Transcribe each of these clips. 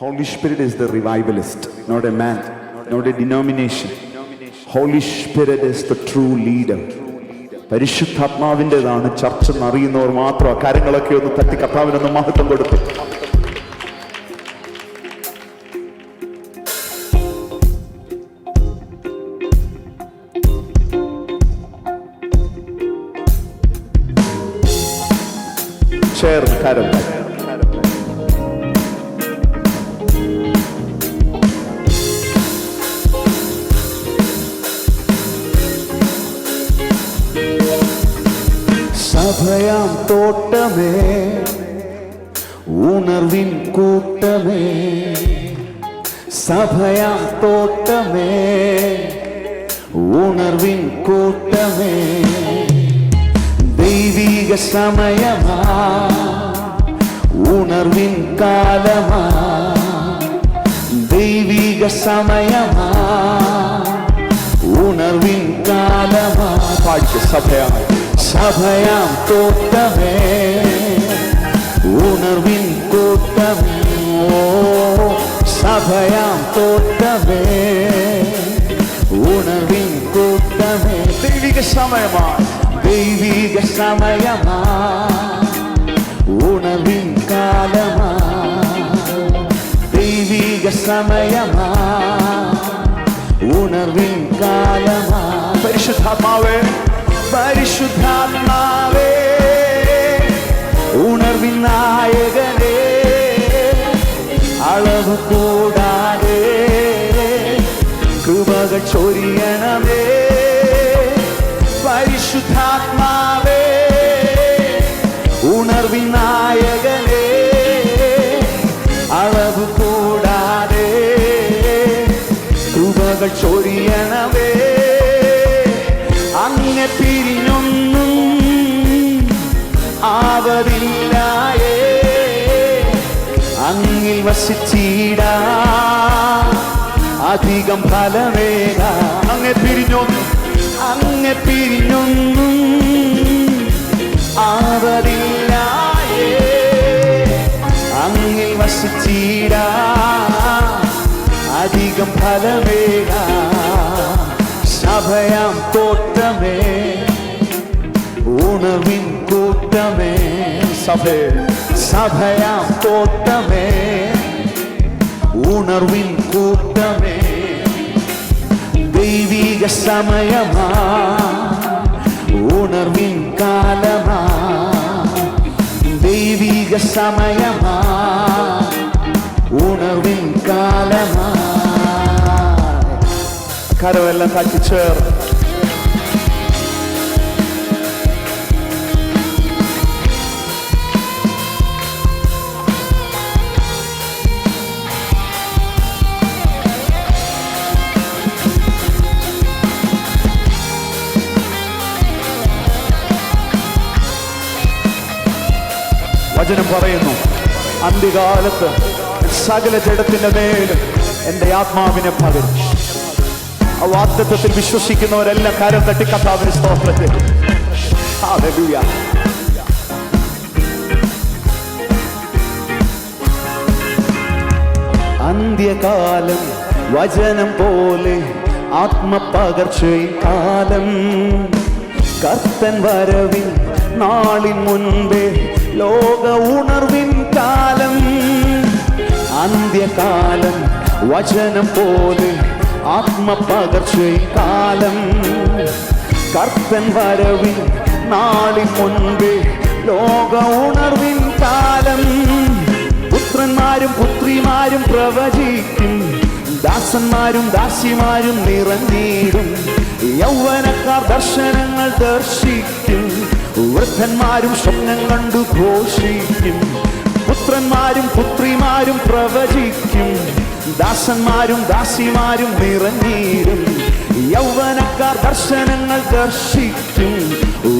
Holy Spirit is the revivalist, not a man, not a denomination. Holy Spirit is the true leader. പരിശുദ്ധാത്മാവിന്റെതാണ് ചർച്ച എന്നറിയുന്നവർ മാത്രം കാര്യങ്ങളൊക്കെ ഒന്ന് തട്ടി കർത്താവിനൊന്ന് മഹത്വം കൊടുത്തു കൂട്ടമേ സഭയാം തോട്ടമേ ഉണർവിൻ കൂട്ടമേ ദൈവിക സമയമാ ഉണർവിൻ കാലമാ ദൈവിക സമയമാ ഉണർവിൻ കാലമാ പാടിക്ക് സഭയാം സഭയാം തോട്ടമേ ഉണർവിൻ കൂട്ടമേ ഓ സഭയാം തോട്ടമേ ഉണർവിൻ കൂട്ടമേ. ദൈവിക സമയമാ ദൈവിക സമയമാ ഉണർവിൻ കാലമാ ദൈവിക സമയമാ ഉണർവിൻ കാലമാ പരിശുദ്ധാത്മാവേ പരിശുദ്ധാത്മാവേ ഉണർവിൻ നായകനേ. അളവ് കൂടാതെ കൃപകൾ ചൊരിയണമേ. പരിശുദ്ധാത്മാവേ ഉണർവിനായകനേ അളവ് കൂടാതെ കൃപകൾ ചൊരിയണമേ. അങ്ങനെ പിരിഞ്ഞൊന്നും ആവതില്ലായേ. അങ്ങിൽ വസിച്ചീട. അധികം ഫലമേക അങ്ങെ പിരിഞ്ഞു അങ്ങെ പിരിഞ്ഞൊന്നും ആവതില്ലായേ അങ്ങിൽ വസിച്ചീട. അധികം ഫലമേക സഭയാം തോട്ടമേ. ഉണവിൻ കൂട്ടമേ. സഭ സഭയാം തോട്ടമേ ഉണർവിൻ കൂട്ടമേ ദൈവിക സമയമാ ഉണർവിൻ കാലമാ ദൈവിക സമയമാ ഉണർവിൻ കാലമാ കരമെല്ലാം കാട്ടി ചേർ വചനം പറയുന്നു. അന്ത്യകാലത്ത് സകല ജഡത്തിന്റെ മേലും എന്റെ ആത്മാവിനെ പകരും. ആ വാഗ്ദത്വത്തിൽ വിശ്വസിക്കുന്നവരെല്ലാം കാര്യം തട്ടി കർത്താവിന് Hallelujah. അന്ത്യകാലം വചനം പോലെ ആത്മപകർച്ചയും കാലം. കർത്തൻ വരവിൽ നാളിൻ മുൻപേ ലോക ഉണർവിൻ കാലം അന്ത്യകാലം വചനം പോലെ ആത്മപകർച്ചയും കാലം. കർത്തൻ വരവിൻ നാളി മുൻപേ ലോക ഉണർവിൻ കാലം. പുത്രന്മാരും പുത്രിമാരും പ്രവചിക്കും ദാസന്മാരും ദാസിമാരും നിറഞ്ഞിടും. യൗവനക്കാർ ദർശനങ്ങൾ ദർശിക്കും. വൃദ്ധന്മാരും സ്വപ്നം കണ്ടു ഘോഷിക്കും. പുത്രന്മാരും പുത്രിമാരും പ്രവചിക്കും. ദാസന്മാരും ദാസിമാരും നിറഞ്ഞീരും. യൗവനക്കാർ ദർശനങ്ങൾ ദർശിക്കും.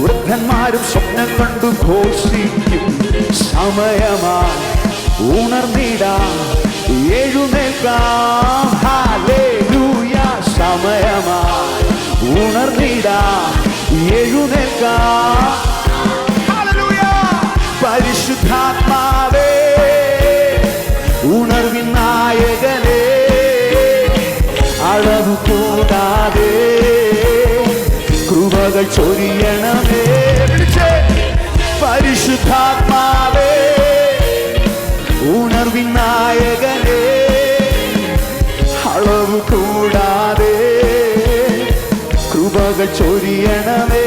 വൃദ്ധന്മാരും സ്വപ്നം കണ്ടു ഘോഷിക്കും. സമയമാ ഉണർന്നിടാം എഴുന്നേൽക്കാം. സമയമാ ഉണർന്നിടാം. എഴുന്നേൽക്കാം പരിശുദ്ധാത്മാവേ ഉണർവിൻ നായകനേ അളവ് കൂടാതെ കൃപകൾ ചൊരിയണമേ. പരിശുദ്ധാത്മാവേ ഉണർവിൻ നായകനേ ചൊരിയണമേ.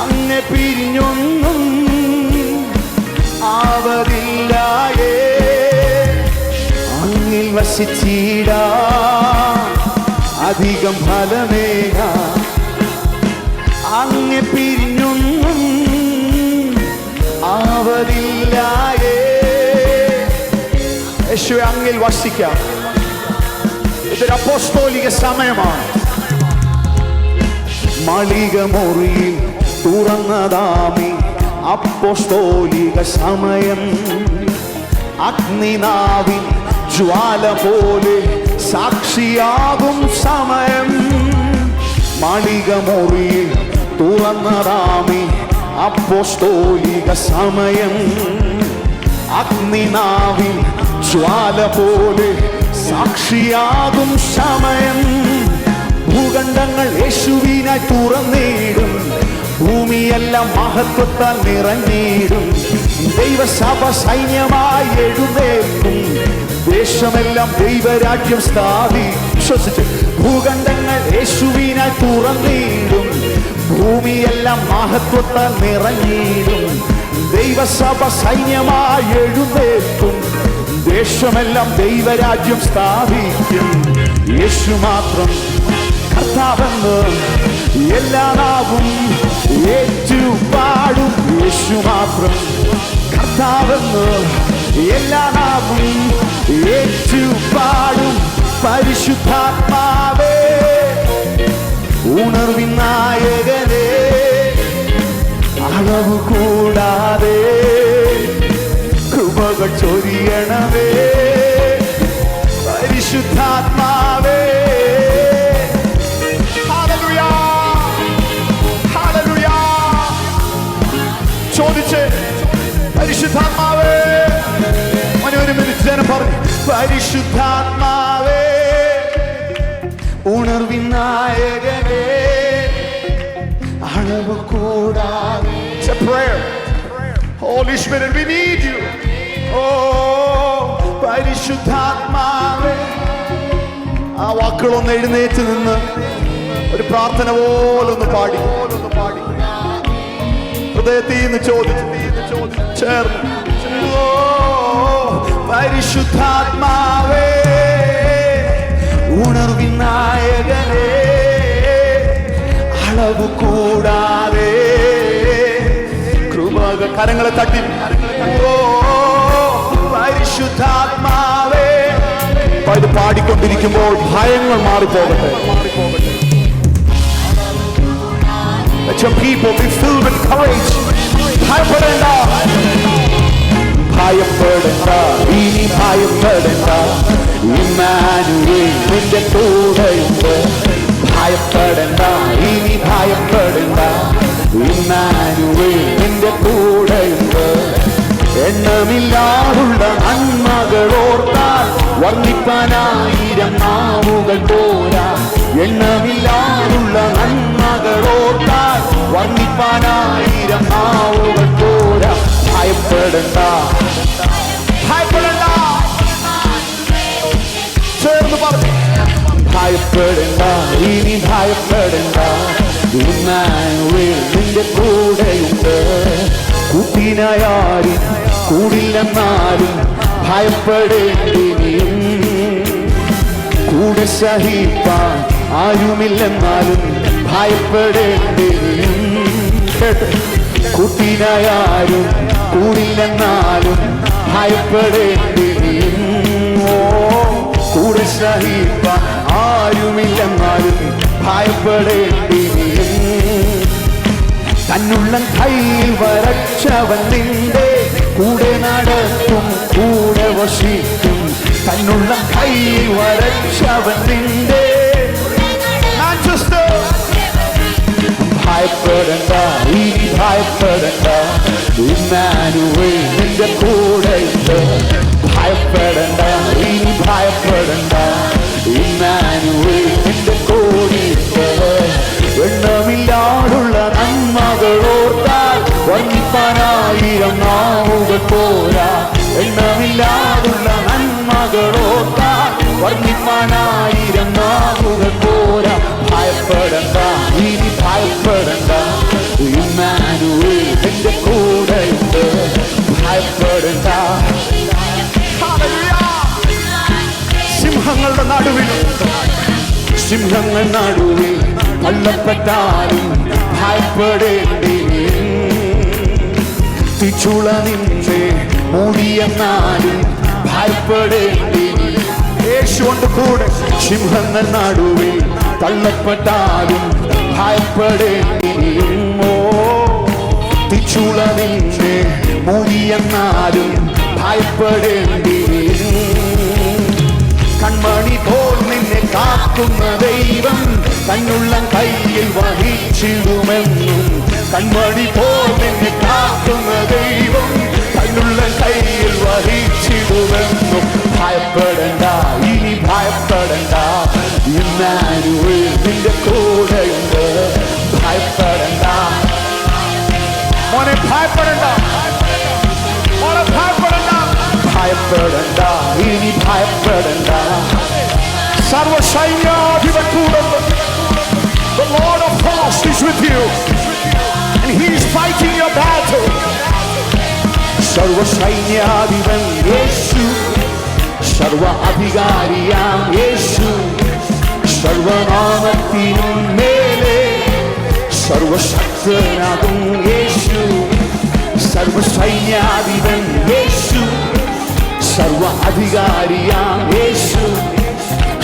അങ്ങെ പിരിഞ്ഞൊന്നും ആവതില്ലായേ അങ്ങിൽ വസിച്ചിടാ അധികം ഫലമേക. അങ്ങെ പിരിഞ്ഞൊന്നും ആവതില്ലായേ യേശു അങ്ങിൽ വസിക്കാം. ഇതൊരു അപ്പോസ്തോലിക സമയമാണ്. മളിക മുറിയിൽ തുറന്നതാമി അപ്പോസ്തോലിക സമയം. അഗ്നിനാവിൻ ജ്വാല പോലെ സാക്ഷിയാകും സമയം. മളിക മുറിയിൽ തുറന്നതാമി അപ്പോസ്തോലിക സമയം. അഗ്നിനാവിൻ ജ്വാല പോലെ സാക്ഷിയാകും സമയം. ഭൂഖണ്ഡങ്ങൾ യേശുവിനായി തുറന്നിടും. ഭൂമിയെല്ലാം മഹത്വത്താൽ നിറഞ്ഞിടും. ദൈവസഭ സൈന്യമായി എഴുന്നേൽക്കും. ദേശമെല്ലാം ദൈവരാജ്യം സ്ഥാപി. വിശ്വസിച്ച് ഭൂഖണ്ഡങ്ങൾ യേശുവിനായി തുറന്നിടും. ഭൂമിയെല്ലാം മഹത്വത്താൽ നിറഞ്ഞിടും. ദൈവസഭ സൈന്യമായി എഴുന്നേൽക്കും. ദേശമെല്ലാം ദൈവരാജ്യം സ്ഥാപിക്കും. യേശു മാത്രം കർത്താവെന്ന് എല്ലാ നാവും ഏറ്റുപാടും യേശു മാത്രം. കർത്താവെന്ന് എല്ലാ നാവും ഏറ്റുപാടും പരിശുദ്ധാത്മാവേ. ഉണർവിൻ നായകനേ അളവ് കൂടാതെ കൃപകൾ ചൊരിയണമേ. പരിശുദ്ധാത്മാവേ. പരിശുദ്ധാത്മാവേ മോനെ ഒരു മിനിറ്റ് ജനം പറഞ്ഞു. പരിശുദ്ധാത്മാവേ ഉണർവിൻ നായകനേ അളവ് കൂടാതെ. Holy Spirit, we need you. Oh, പരിശുദ്ധാത്മാവേ. ആ വാക്കുകളൊന്ന് എഴുന്നേറ്റ് നിന്ന് ഒരു പ്രാർത്ഥന പോലൊന്ന് പാടി. ഹൃദയത്തിൽ നിന്ന് ചോദിച്ചു. ചേർന്ന് ഓ, പരിശുദ്ധാത്മാവേ ഉണർവിനായകനെ അളവ് കൂടാതെ. കൃപക കരങ്ങളെ തട്ടി. ഓ പരിശുദ്ധാത്മാവേ. ഇത് പാടിക്കൊണ്ടിരിക്കുമ്പോൾ ഭയങ്ങൾ മാറിപ്പോകട്ടെ. Let your people be filled with courage. ഭയപ്പെടേണ്ട ഭയപ്പെടേണ്ട ഇനി ഭയപ്പെടേണ്ട ഇമ്മാനുവേൽ നിന്റെ കൂടെയുണ്ട് ഭയപ്പെടേണ്ട ഇനി ഭയപ്പെടേണ്ട ഇമ്മാനുവേൽ നിന്റെ കൂടെയുണ്ട് എണ്ണമില്ലാതുള്ള നന്മകൾ ഓർത്താൽ വർണിപ്പാനായിരം നാവുകൾ പോരാ എണ്ണമില്ലാതുള്ള നന്മകൾ ഓർത്താൽ വർണിപ്പാനായിരം നാവുകൾ പോരാ. ഭയപ്പെടണ്ട. ഭയപ്പെടണ്ട. ചേർന്ന് പറഞ്ഞു. ഭയപ്പെടണ്ട. ഇനി ഭയപ്പെടണ്ട. നിന്റെ കൂടെയുണ്ട്. കുട്ടിനായാലും കൂടില്ലെന്നാലും ഭയപ്പെടേണ്ടി കൂടെ സഹിപ്പാൻ ആരുമില്ലെന്നാലും ഭയപ്പെടേണ്ടിനിയും കേട്ട് കുട്ടിനായാലും കൂടില്ലെന്നാലും ഭയപ്പെടേണ്ടി ഓ കൂടെ സഹിപ്പ ആരുമില്ലെന്നാലും ഭയപ്പെടേണ്ടി തന്നുള്ള കയ്യിൽ വരച്ചവൻ നിന്റെ കൂടെ നടക്കും കൂടെ വസിക്കും. തന്നുള്ള കയ്യിൽ വരച്ചവൻ നിന്റെ ഭയപ്പെടണ്ട ഇനി ഭയപ്പെടണ്ട ഇമ്മാനുവേ നിന്റെ കൂടെ ഉണ്ട് ഭയപ്പെടണ്ട ഇനി ഭയപ്പെടണ്ട ഇമ്മാനുവേൽ എന്റെ കൂടെയുണ്ട് എണ്ണമില്ലാതുള്ള നന്മകളോർത്താൽ വർണിപ്പാനായിരം നാവുകൾ പോരാ എണ്ണമില്ലാടുള്ള നന്മകളോർത്താൽ വർണിപ്പാനായിരം നാവുകൾ പോരാ ഭയപ്പെടണ്ട എന്റെ കൂടെയുണ്ട് ഭയപ്പെടണ്ട സിംഹങ്ങളുടെ നടുവിൽ സിംഹങ്ങൾ നടുവിൽ കൊല്ലപ്പെട്ടാലും ഭയപ്പെടേണ്ടി തിച്ചുള നിന്നെ മൂടിയെന്നാലും ഭയപ്പെടേണ്ടി യേശുണ്ട് കൂടെ സിംഹങ്ങൾ നടുവിൽ തള്ളപ്പെട്ടാലും ഭയപ്പെടേണ്ടി ഓ തിച്ചുള നിന്നെ മൂടിയെന്നാലും ഭയപ്പെടേണ്ടി കൺമണി പോൽ നിന്നെ കാക്കുന്ന ദൈവം തന്നുള്ള കയ്യിൽ വഹിച്ചിടുമെന്നും. കൺമണി പോൽ നിന്നെ കാക്കുന്ന ദൈവം തന്നുള്ള കയ്യിൽ വഹിച്ചിടുമെന്നും ഭയപ്പെടണ്ട ഭയപ്പെടണ്ട ഇനി ഭയപ്പെടണ്ട സർവസൈന്യാധിപൻ കൂടുന്നു The Lord of hosts is with you and he is fighting your battle. സർവസൈന്യാധിപൻ യേശു സർവ അധികാരിയാം യേശു സർവനാമത്തിനും മേലെ സർവശക്തനാകും യേശു സർവസൈന്യാധിപൻ യേശു സർവ അധികാരിയാം യേശു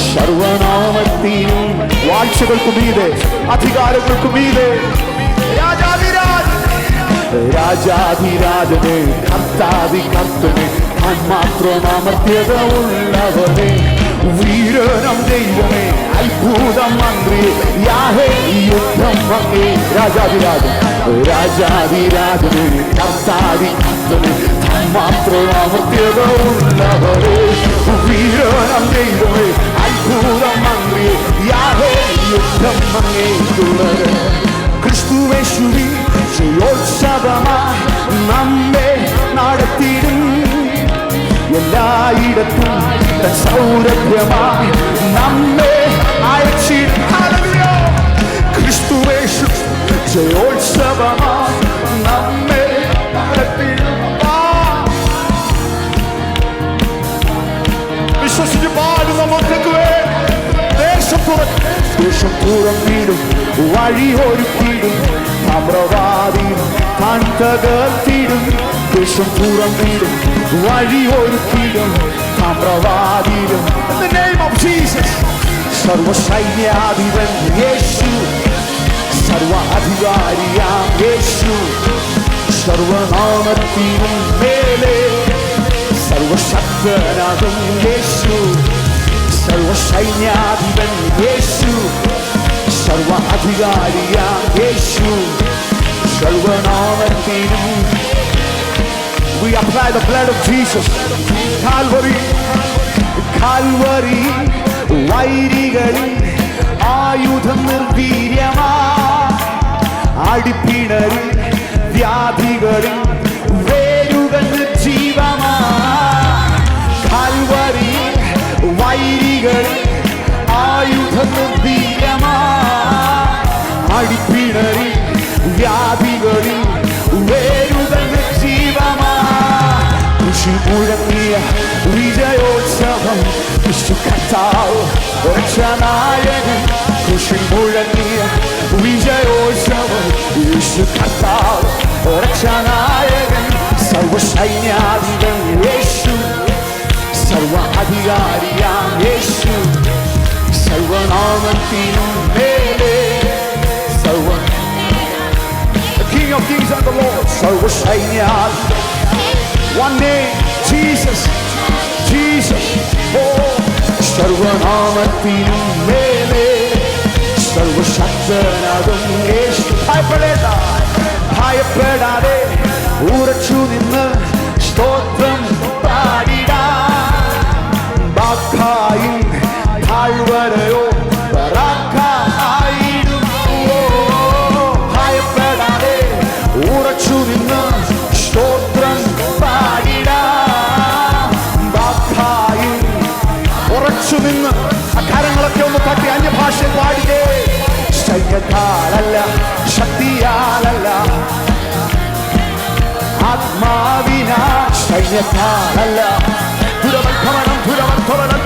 സർവനാമത്തിനും വാഴ്ചകൾക്കു മീതെ അധികാരങ്ങൾക്കു മീതെ രാജാതിരാജ് രാജാധിരാജനെ കർത്താതി കർത്തനെ താൻ മാത്രം അമർത്യത ഉള്ളവനെ വീരനം ദൈവമേ അത്ഭുതം മന്ത്രി യാഹേ യുദ്ധം മങ്ങി രാജാതിരാജൻ രാജാതിരാജനെ കർത്താതി കർത്തനെ താൻ മാത്രം അമർത്യത ഉള്ളവനെ വീരനം ദൈവമേ അത്ഭുതം മന്ത്രി യാഹേ യുദ്ധം മങ്ങി ക്രിസ്തുവേശുവി ജയോത്സവമായി നമ്മെ നടത്തിയിടും. എല്ലായിടത്തും സൗരഭ്യമായി നമ്മെ അയച്ചിടും. ക്രിസ്തുവേശു ജയോത്സവമായി നമ്മെ. വിശ്വസിച്ച് പാടുന്ന മക്കൾക്ക് ദേശം തുറന്നിടും വഴി ഒരുക്കിടും അമ്രവാദിയും താൻ തകർത്തിടും ദേശം തുറന്നിടും വഴി ഒരുക്കിടും അമ്രവാദിയും സർവസൈന്യാധിപൻ യേശു. സർവ അധികാരിയാം യേശു. സർവനാമത്തിനും മേലെ സർവശക്തനാകും യേശു. സർവസൈന്യാധിപൻ യേശു. സർവ അധികാരിയാം യേശു. സർവനാമത്തിനും We apply the blood of Jesus. Calvary, Calvary, വൈരികളിൽ ആയുധം നിർവീര്യമാ. അടിപ്പിണരിൽ വ്യാധികളിൽ വേരുകൾ ജീവമാ കാൽവരി വൈരികളിൽ ആയുധം നിർവീര്യമാ. അടിപ്പിണരിൽ വ്യാധികളിൽ വേരുകൾ ജീവമാ കൃഷി മുഴങ്ങിയ വിജയോത്സവം വിശു കർത്താവ് രക്ഷനായകൻ കൃഷി മുഴങ്ങിയ വിജയോത്സവം വിശു കർത്താവ് രക്ഷനായകൻ സർവസൈന്യാധിപൻ യേശു സർവ അധികാരിയാം യേശു സർവനാമത്തിനും മേലെ സർവ The King of Kings and the Lord സർവസൈന്യാധിപൻ One name, Jesus, Jesus സർവനാമത്തിനും മേലെ സർവശക്തനാകും യേശു ഭയപ്പെടേണ്ട ഭയപ്പെടാതെ ഉറച്ചു നിന്ന് സ്തോത്രം പാടിടാ ബാക്കായി താഴ്വരയോ على الله شكتي على الله عظمة بنا شيت على الله ترى من كمان ترى من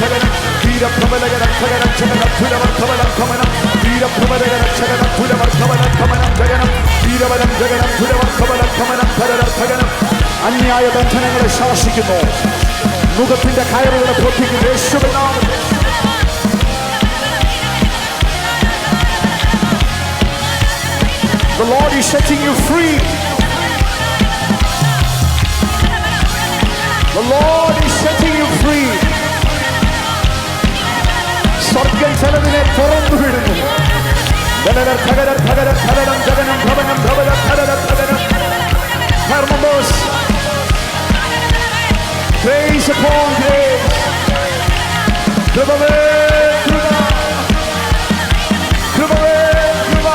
ധഗനം ധീരപ്രബലകരം ശകരം ശകരം ദുരവർദ്ധവനം ധമനം ധീരപ്രബലകരം ശകരം ദുരവർദ്ധവനം ധമനം ജഗനം ധീരവരം ജഗനം ദുരവർദ്ധവനം ധമനം ധരലധഗനം അന്യായ ബന്ധനങ്ങളെ ശാസിക്കുന്നു മുഖത്തിന്റെ കയറുകളെ പൊട്ടിക്കുന്നു യേശുവിൻ നാമത്തിൽ The Lord is setting you free. The Lord is setting you free. സ്വർഗം ചിലതിനെ തുറന്നു വിടുന്നു ധനരർ ധകരർ ധകരർ ധകരം ജഗനം ഭവനം ധവരർ ധരരർ ധകരം Hermos. Grace upon grace. കൃപമേ കൃപ കൃപമേ കൃപ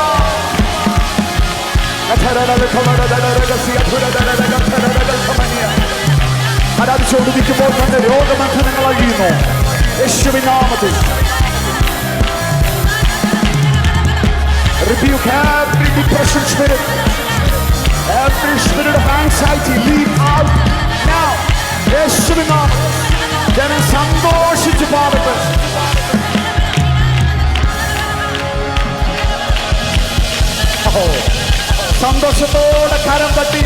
ആരാധിച്ചുകൊണ്ടിരിക്കുമ്പോൾ തന്നെ രോഗബന്ധനങ്ങൾ അഴിയുന്നു യേശുവിനാമത്തിൽ Rebuke every depression spirit, every spirit of anxiety, leave out now. യേശുവിൻ നാമത്തിൽ. ജനം സന്തോഷിച്ച് പാടട്ടെ സന്തോഷത്തോടെ കരം തട്ടി.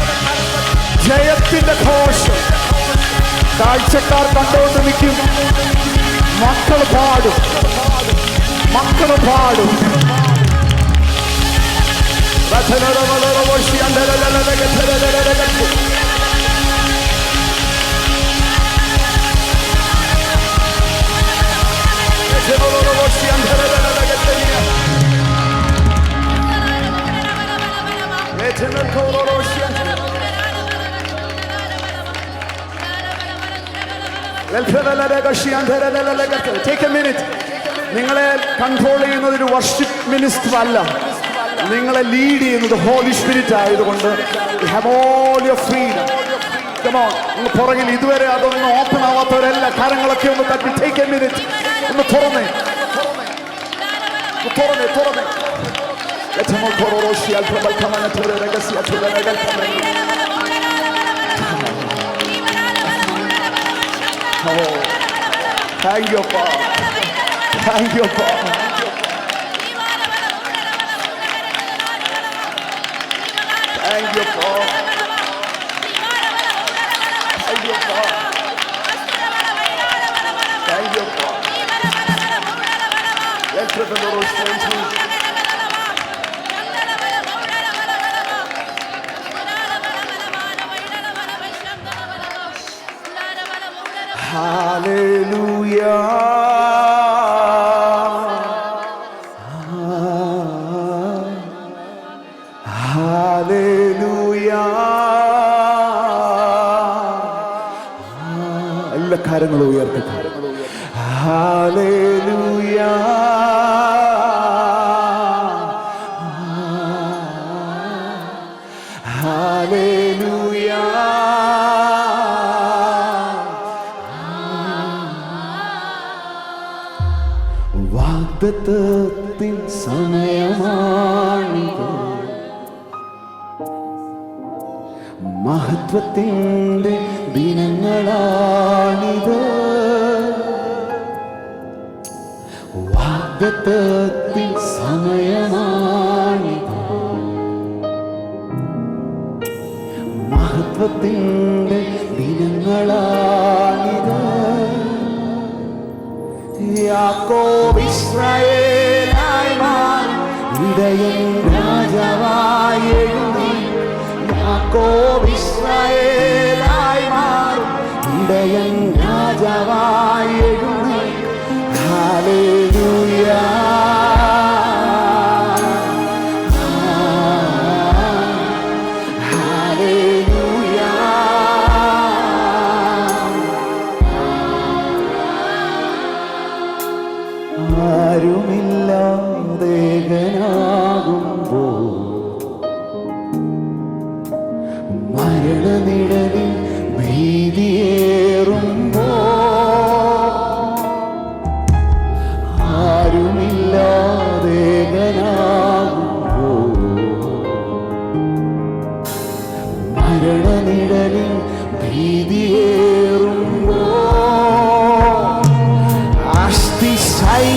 ജയത്തിന്റെ ഘോഷം. കാഴ്ചക്കാർ കണ്ടുകൊണ്ട് നിൽക്കും മക്കൾ പാടും മക്കൾ പാടും ടേക്ക് എ മിനിറ്റ് നിങ്ങളെ കൺട്രോൾ ചെയ്യുന്നത് ഒരു വർഷിപ്പ് മിനിസ്റ്റർ അല്ല നിങ്ങളെ ലീഡ് ചെയ്യുന്നത് ഹോളി സ്പിരിറ്റ് ആയതുകൊണ്ട് ഹാവ് ഓൾ യുവർ ഫ്രീഡം ഒന്ന് പുറകിൽ ഇതുവരെ അതൊന്നും ഓപ്പൺ ആവാത്തവരെല്ലാം കാര്യങ്ങളൊക്കെ ഒന്ന് തട്ടി ടേക്ക് എ മിനിറ്റ് ഒന്ന് തുറന്നേ ഒന്ന് തുറന്നേ തുറന്നേ Oh. Thank you, Paul. Thank you, Paul. Thank you, Paul. Thank you, Paul. Let's have a little space. വാഗ്ദത്തത്തിൻ സമയമാണിത്. മഹത്വത്തിന്റെ ദിനങ്ങളാണിത്. വാഗ്ദത്തത്തിൻ സമയമാണിത്. മഹത്വത്തിന്റെ ദിനങ്ങളാണിത്. യാക്കോബ് ഇസ്രായേലായി മാറി. ഇടയൻ രാജാവായി എഴുതി യാക്കോബ് ഇസ്രായേലായി മാറി. ഇടയൻ രാജാവായി എഴുതി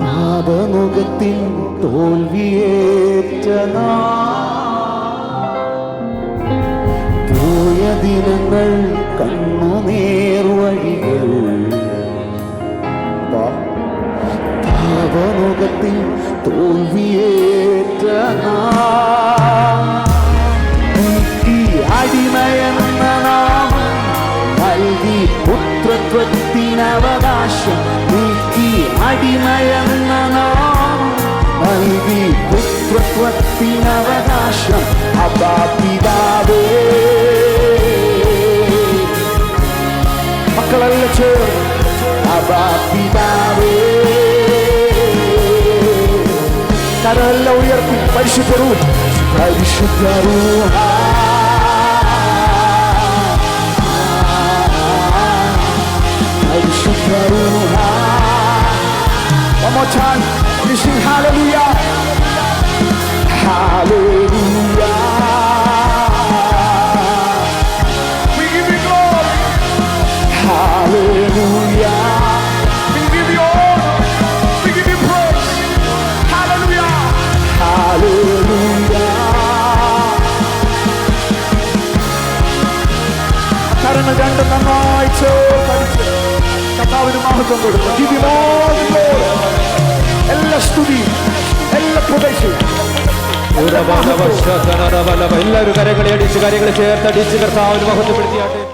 പാപമുഖത്തിൻ തോൽവിയേറ്റ പോയ ദിനങ്ങൾ കണ്ണുനേർവഴികൾ പാപമുഖത്തിൽ തോൽവിയേറ്റ നീക്കി പുത്രത്വത്തിനവകാശം നീക്കി അടിമയെന്ന നാമം നൽകി പുത്രത്വത്തിനവകാശം അപ്പാ പിതാവേ മക്കളല്ല ചേർന്ന് അപ്പാ പിതാവേ കരമെല്ലാം ഉയർത്തി പരിശുദ്ധ റൂഹ പരിശുദ്ധ One more time. We sing hallelujah. Hallelujah. മഹത്വം കൊടുക്കും Give him all the glory. എല്ലാ എല്ലാ പ്രദേശവും എല്ലാവരും കരങ്ങളെ അടിച്ച് കർത്താവിന് മഹത്വപ്പെടുത്തിയാട്ടെ.